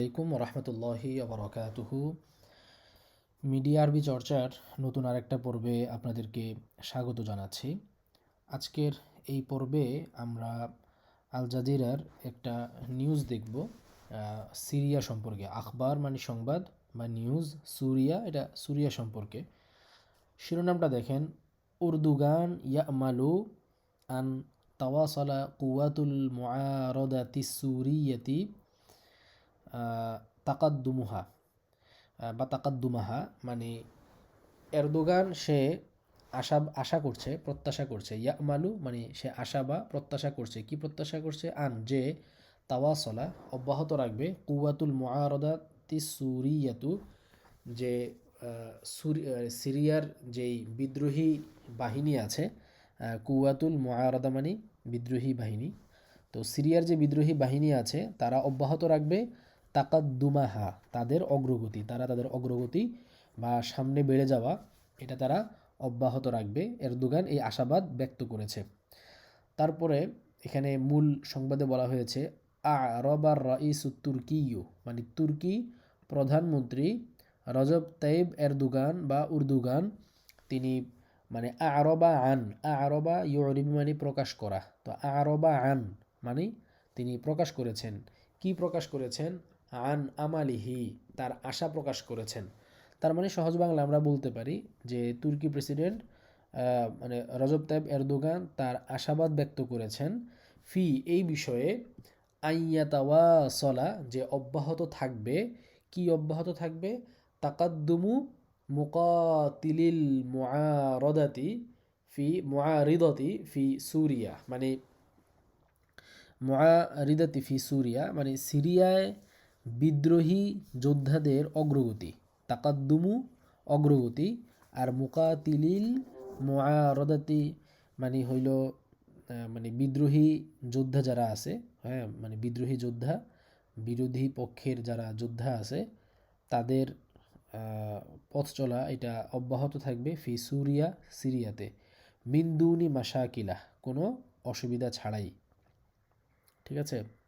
আলাইকুম রহমতুল্লাহি আবরকাতুহু মিডিয়া আরবি চর্চার নতুন আরেকটা পর্বে আপনাদেরকে স্বাগত জানাচ্ছি। আজকের এই পর্বে আমরা আল জাজিরার একটা নিউজ দেখব সিরিয়া সম্পর্কে। আখবার মানে সংবাদ বা নিউজ, সুরিয়া এটা সুরিয়া সম্পর্কে। শিরোনামটা দেখেন, উর্দুগান ইয়ামালু আন তাওয়াসলা কুয়াতুল মুআরাদাতি সুরিয়াতি তাকাদ্দুমুহা বা তাকাদ্দুমাহা মানে এরদোগান সে আশা আশা করছে, প্রত্যাশা করছে। ইয়ামালু মানে সে আশা বা প্রত্যাশা করছে। কি প্রত্যাশা করছে? আন, যে তাওয়াসলা অব্যাহত রাখবে। কুয়াতুল মুআরাদা সুরিয়াতু, যে সিরিয়ার যেই বিদ্রোহী বাহিনী আছে কুয়াতুল মুআরাদা মানে বিদ্রোহী বাহিনী। তো সিরিয়ার যে বিদ্রোহী বাহিনী আছে, তারা অব্যাহত রাখবে। তাকাদ্দুমাহা, তাদের অগ্রগতি, তারা তাদের অগ্রগতি বা সামনে বেড়ে যাওয়া, এটা তারা অব্যাহত রাখবে, এরদোগান এই আশাবাদ ব্যক্ত করেছে। তারপরে এখানে মূল সংবাদে বলা হয়েছে আ রবার রাইস তুর্কিও মানে তুর্কি প্রধানমন্ত্রী রজব তাইব এরদোগান বা উর্দুগান, তিনি মানে আরবা আন, আরবা ইউরিবি মানে প্রকাশ করা। তো আরবা আন মানে তিনি প্রকাশ করেছেন। কি প্রকাশ করেছেন? আন আমালিহি, তার আশা প্রকাশ করেছেন। তার মানে সহজ বাংলা আমরা বলতে পারি যে তুর্কি প্রেসিডেন্ট মানে রজব তাইব এরদোগান তার আশাবাদ ব্যক্ত করেছেন ফি এই বিষয়ে আইয়াতাওয়া সলা যে অব্যাহত থাকবে। কি অব্যাহত থাকবে? তাকাদ্দুমু মুকাতিলিল মুআরদাতি ফি, মুআরিদতি ফি সুরিয়া মানে মুআরিদাতি ফি সুরিয়া মানে সিরিয়ায় বিদ্রোহী যোদ্ধাদের অগ্রগতি, তাকাদ্দুমু অগ্রগতি আর মুকাতিলিল মুআরদাতি মানে হইল মানে বিদ্রোহী যোদ্ধা যারা আছে হ্যাঁ মানে বিদ্রোহী যোদ্ধা, বিরোধী পক্ষের যারা যোদ্ধা আছে, তাদের পথ চলা এটা অব্যাহত থাকবে ফি সুরিয়া, সিরিয়াতে। মিন্দুনি মাশাকিলা কোনো অসুবিধা ছাড়াই। ঠিক আছে?